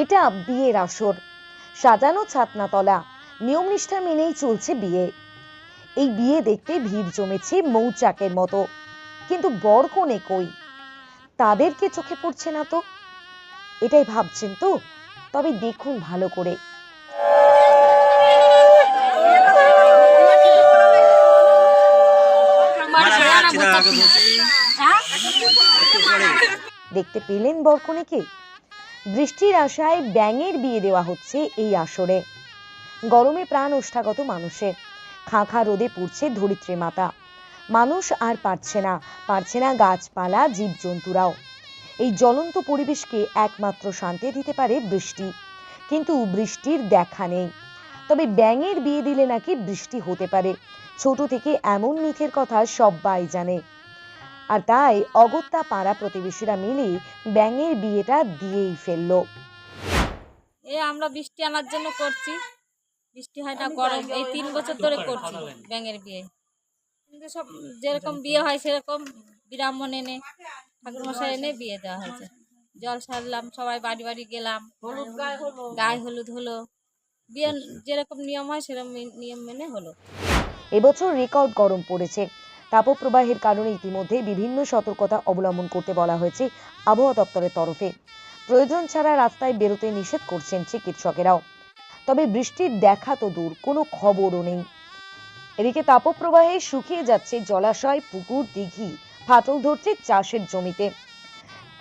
এটা বিয়ের আসর। সাজানো ছাতনাতলা নিয়ম নিষ্ঠা মেনেই চলছে বিয়ে। এই বিয়ে দেখতে ভিড় জমেছে মৌচাকের মতো। কিন্তু বর কোণে কই? তাদেরকে চোখে পড়ছে না তো? এটাই ভাবছেন তো? তবে দেখুন ভালো করে। দেখতে পেলেন বরকনেকে বৃষ্টির আশায় ব্যাঙের বিয়ে দেওয়া হচ্ছে এই আসরে। গরমে প্রাণ ওষ্ঠাগত মানুষের খাঁ খাঁ রোদে পুড়ছে ধরিত্রী মাতা। মানুষ আর পারছে না পারছে না গাছপালা, জীবজন্তুরাও। এই জ্বলন্ত পরিবেশকে একমাত্র শান্তি দিতে পারে বৃষ্টি। কিন্তু বৃষ্টির দেখা নেই। তবে ব্যাঙের বিয়ে দিলে নাকি বৃষ্টি হতে পারে। ছোট থেকে এমন মিথের কথা সবাই জানে। আর তাই অগত্যা পাড়া প্রতিবেশীরা মিলে ব্যাঙের বিয়েটা দিয়েই ফেলল। এ আমরা বৃষ্টি আনার জন্য করছি। বৃষ্টি হয় না গরম এই তিন বছর ধরে করছি ব্যাঙের বিয়ে। কিন্তু সব যেরকম বিয়ে হয় সেরকম ব্রাহ্মণ এনে ঠাকুরমশাই এনে বিয়ে দেওয়া হয়েছে। জল সারলাম সবাই বাড়ি বাড়ি গেলাম। গায়ে হলুদ হলো। বিয়ে যেরকম নিয়ম হয় সেরকম নিয়ম মেনে হলো। এবছর রেকর্ড গরম পড়েছে। তাপপ্রবাহের কারণে ইতিমধ্যে বিভিন্ন সতর্কতা অবলম্বন করতে বলা হয়েছে আবহাওয়া দপ্তরের তরফে। প্রয়োজন ছাড়া রাস্তায় বেরোতে নিষেধ করছেন চিকিৎসকেরাও। তবে বৃষ্টির দেখা তো দূর, কোনো খবরও নেই। এদিকে তাপপ্রবাহে শুকিয়ে যাচ্ছে জলাশয়, পুকুর, দিঘি, ফাটল ধরছে চাষের জমিতে।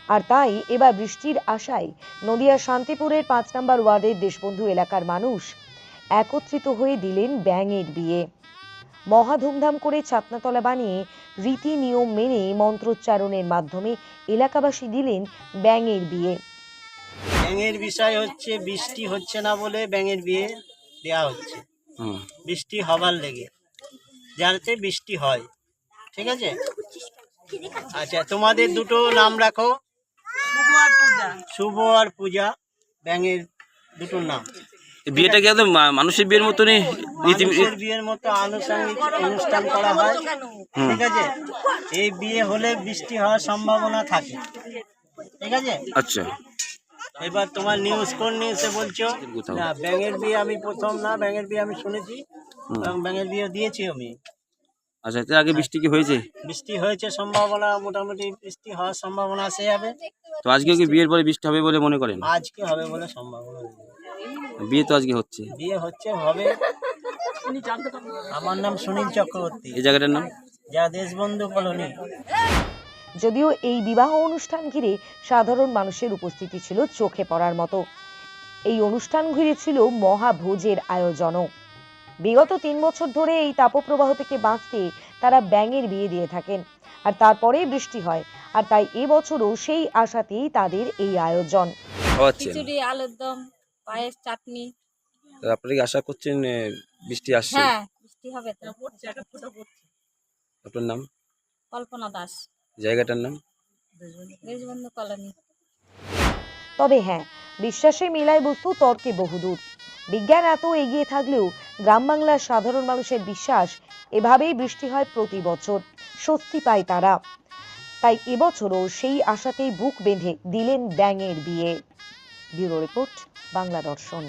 আর তাই এবার বৃষ্টির আশায় নদিয়া শান্তিপুরের পাঁচ নম্বর ওয়ার্ডের দেশবন্ধু এলাকার মানুষ একত্রিত হয়ে দিলেন ব্যাঙের বিয়ে। মহা ধুমধাম করে ছাতনাতলা বানিয়ে রীতি নিয়ম মেনে মন্ত্রোচ্চারণের মাধ্যমে এলাকাবাসী দিলেন ব্যাঙের বিয়ে। ব্যাঙের বিষয় হচ্ছে বৃষ্টি হচ্ছে না বলে ব্যাঙের বিয়ে দেয়া হচ্ছে। হুম। বৃষ্টি হবার লেগে যাতে বৃষ্টি হয়। ঠিক আছে? আচ্ছা তোমাদের দুটো নাম রাখো। শুভ আর পূজা। ব্যাঙের দুটো নাম। বিয়েটা কি একদম মানুষের বিয়ের মতনই মানুষের বিয়ের মতো আনুষঙ্গিক অনুষ্ঠান করা হয়। ঠিক আছে? এই বিয়ে হলে বৃষ্টি হওয়ার সম্ভাবনা থাকে। ঠিক আছে? আচ্ছা। এবার তোমার নিউজ কোন নিউজে বলছো? না ব্যাঙের বিয়ে আমি প্রথম না ব্যাঙের বিয়ে আমি শুনেছি। এবং ব্যাঙের বিয়ে দিয়েছি আমি। আচ্ছা এর আগে বৃষ্টি কি হয়েছে? বৃষ্টি হয়েছে সম্ভাবনা মোটামুটি বৃষ্টি হওয়ার সম্ভাবনা আছে যাবে তো আজকে কি বিয়ের পরে বৃষ্টি হবে বলে মনে করেন? আজকে হবে বলে সম্ভাবনা। বিয়ে তো আজকে হচ্ছে। বিয়ে হচ্ছে হবে। আমার নাম সুনীল চক্রবর্তী। এই জায়গাটার নাম? যা দেশবন্ধু কলোনি। যদিও এই বিবাহ অনুষ্ঠান ঘিরে সাধারণ মানুষের উপস্থিতি ছিল চোখে পড়ার মতো। এই অনুষ্ঠান ঘিরে ছিল মহাভোজের আয়োজনও। বিগত তিন বছর ধরে এই তাপপ্রবাহ থেকে বাঁচতে তারা ব্যাঙের বিয়ে দিয়ে থাকেন। আর তারপরেই বৃষ্টি হয় আর তাই এবছরও সেই আশাতেই তাদের এই আয়োজন। খিচুড়ি আলুর দম। পায়েস চাটনি। আপনারা কি আশা করছেন বৃষ্টি আসছে? হ্যাঁ বৃষ্টি হবে তো। আপনার নাম? কল্পনা দাস। জায়গাটার নাম? দেশবন্ধু কলোনি। তবে হ্যাঁ বিশ্বাসে মেলায় বস্তু তর্কে বহুদূর। বিজ্ঞান এত এগিয়ে থাকলেও গ্রাম বাংলার সাধারণ মানুষের বিশ্বাস এভাবেই বৃষ্টি হয় প্রতি বছর। স্বস্তি পায় তারা। তাই এবছরও সেই আশাতেই বুক বেঁধে দিলেন ব্যাঙের বিয়ে। Bureau report. বাংলা দর্শন।